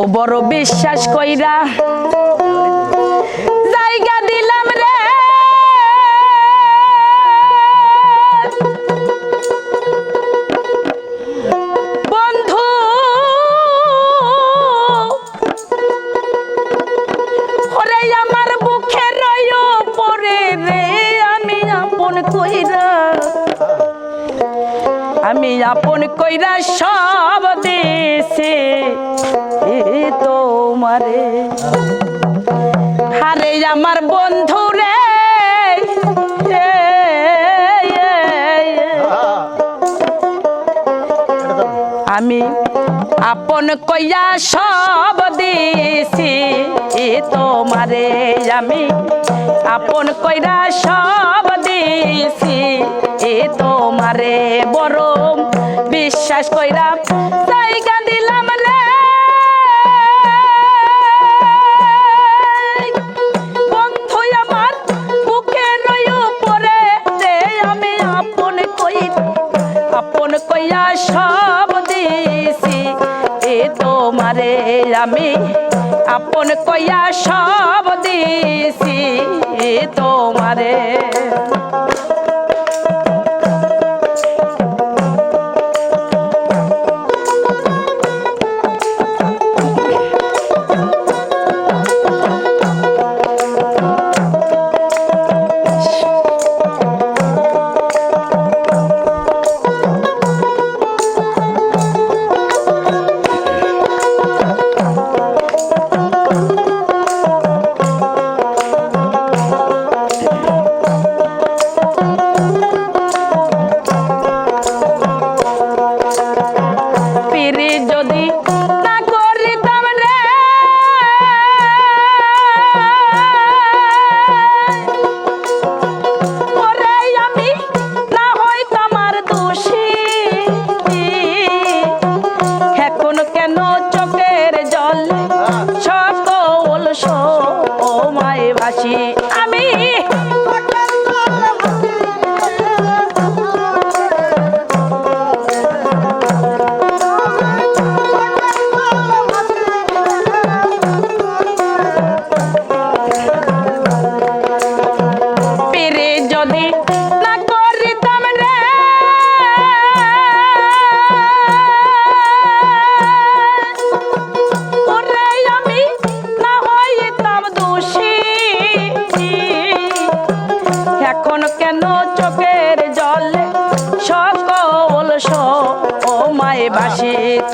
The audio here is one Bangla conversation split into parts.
ও বড় বিশ্বাস কইরা জায়গা দিলাম রে। বন্ধু, ওরে আমার বুকে রয় পরে রে, আমি আপন কইরা। আমি আপন কইরা সব দেশে তোমারে। হারে আমার বন্ধু রে। আমি আপন কইয়া সব দিছি তোমারে। আমি আপন কইরা সব দিছি এ তোমারে। বড় বিশ্বাস কইরা কইয়া সব দিছি এ তোমারে আমি আপন কইয়া সব দিছি এ তোমারে।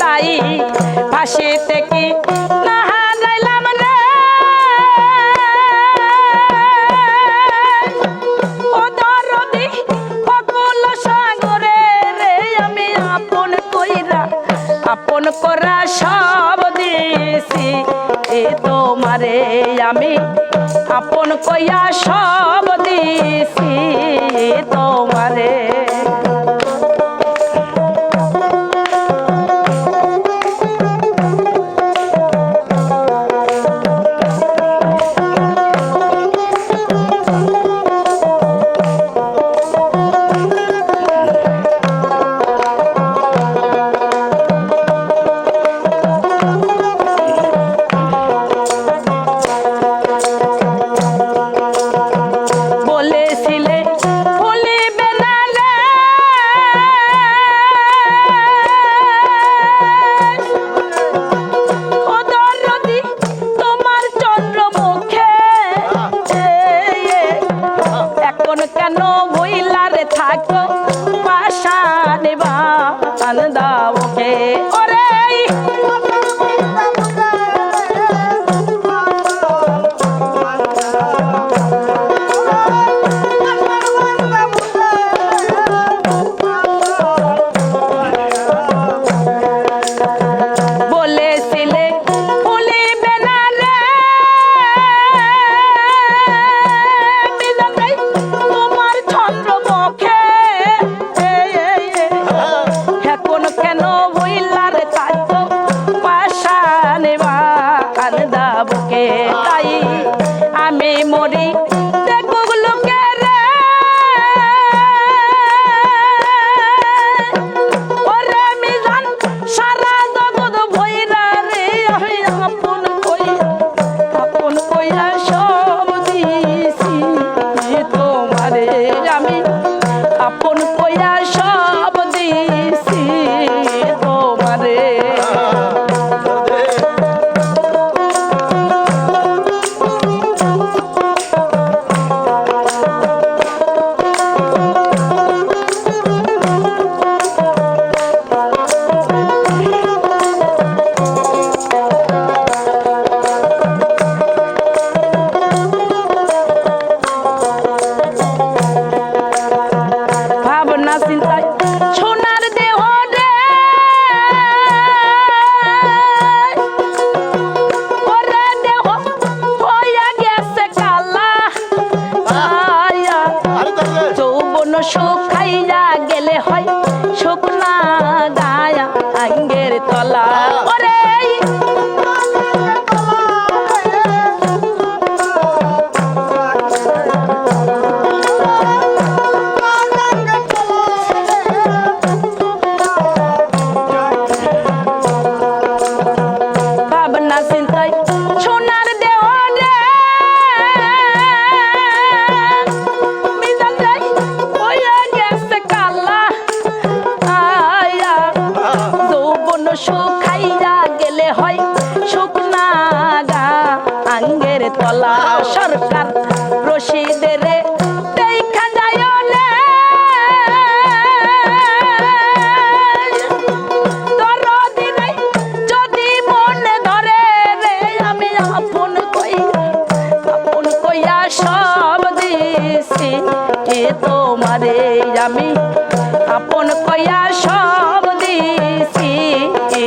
তাই ফাঁসিতে কি না হারাইলাম রে। রে, আমি আপন কইরা, আপন করা সব দিছি। এ তোমারে আমি আপন কইয়া সব দিছি। তোমারে বলেছিলে শুকনা গায়া আঙ্গের তলা গা আঙ্গের তলা, সরকার, রশিদের আমি আপন কইয়া সব দিছি। এ তোমারে আমি আপন কইয়া সব দিছি এ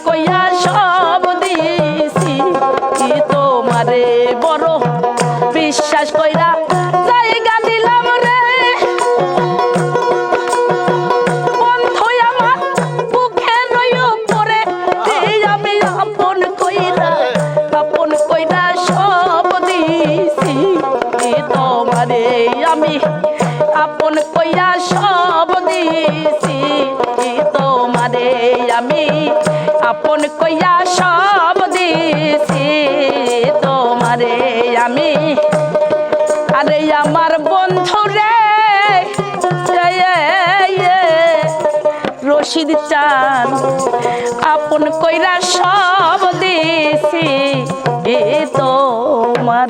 আপন কইরা আপন কইরা সব দিছি। তোমারে আমি আপন কইয়া সব দিছি। তোমারে আমি আপন কইয়া সব দিছি। তোমারে আমি, আরে আমার বন্ধু রে রশিদ আপন কইরা সব দেশে এ তোমার